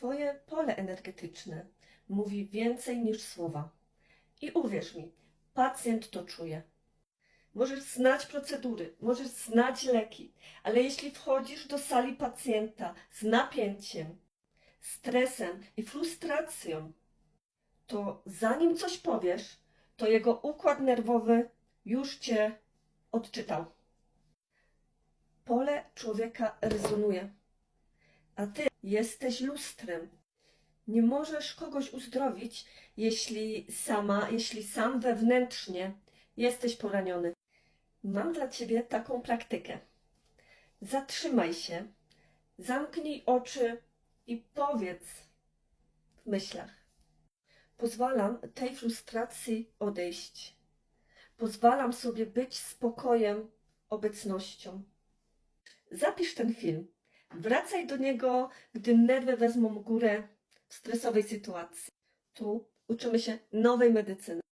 Twoje pole energetyczne mówi więcej niż słowa. I uwierz mi, pacjent to czuje. Możesz znać procedury, możesz znać leki, ale jeśli wchodzisz do sali pacjenta z napięciem, stresem i frustracją, to zanim coś powiesz, to jego układ nerwowy już cię odczytał. Pole człowieka rezonuje, a ty jesteś lustrem. Nie możesz kogoś uzdrowić, jeśli sama, jeśli sam wewnętrznie jesteś poraniony. Mam dla ciebie taką praktykę. Zatrzymaj się, zamknij oczy i powiedz w myślach. Pozwalam tej frustracji odejść. Pozwalam sobie być spokojem, obecnością. Zapisz ten film. Wracaj do niego, gdy nerwy wezmą górę w stresowej sytuacji. Tu uczymy się nowej medycyny.